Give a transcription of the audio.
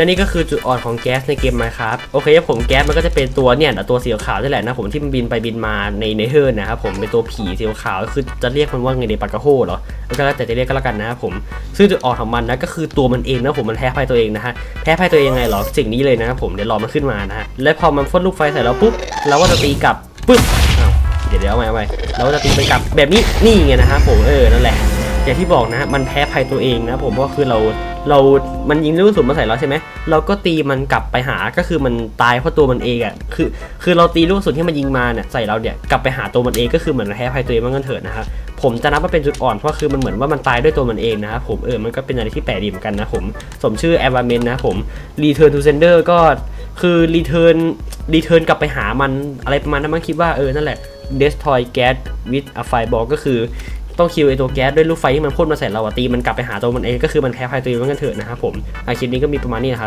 และนี่ก็คือจุดอ่อนของแก๊สในเกม Minecraft โอเคผมแก๊สมันก็จะเป็นตัวเนี่ยตัวสีขาวนี่แหละนะผมที่มันบินไปบินมาในเนเธอร์นะครับผมเป็นตัวผีสีขาวคือจะเรียกมันว่าไงในปากกาโฮเหรอก็แล้วแต่จะเรียกก็แล้วกันนะครับผมซึ่งจุดอ่อนของมันนะก็คือตัวมันเองนะผมมันแพ้ภัยตัวเองนะฮะแพ้ภัยตัวเองยังไงเหรอสิ่งนี้เลยนะครับผมเดี๋ยวรอมันขึ้นมานะฮะและพอมันพ่นลูกไฟใส่เราปุ๊บเราก็จะตีกลับปึ๊บเดี๋ยวเดี๋ยวเอาใหม่เอาใหม่เราก็จะตีไปกลับแบบนี้นี่ไงนะฮะผมเออนั่นแหละอย่างที่บอกนะมันแพ้ภัยตัวเองนะผมเพราะคือเรา เรามันยิงลูกกระสุนมาใส่เราใช่ไหมเราก็ตีมันกลับไปหาก็คือมันตายเพราะตัวมันเองอะคือ คือเราตีลูกกระสุนที่มันยิงมาเนี่ยใส่เราเนี่ยกลับไปหาตัวมันเองก็คือเหมือนแพ้ภัยตัวเองมันกันเถิดนะครับผมจะนับว่าเป็นจุดอ่อนเพราะคือมันเหมือนว่ามันตายด้วยตัวมันเองนะครับผมเออมันก็เป็นอะไรที่แปลกดีเหมือนกันนะผมสมชื่อ e n v i r o n m e n t นะผม Return to Sender ก็คือ Return Return กลับไปหามันอะไรประมาณนั้นมันคิดว่าเออนั่นแหละ Destroy Gas with a Fireball ก็คือ ต้องคิวไอตัวแก๊สด้วยลูกไฟที่มันพ่นมาใส่เราอะตีมันกลับไปหาตัวมันเองก็คือมันแพ้ภัยตัวเองมันเถอะนะครับผมอาคลิปนี้ก็มีประมาณนี้นะครับ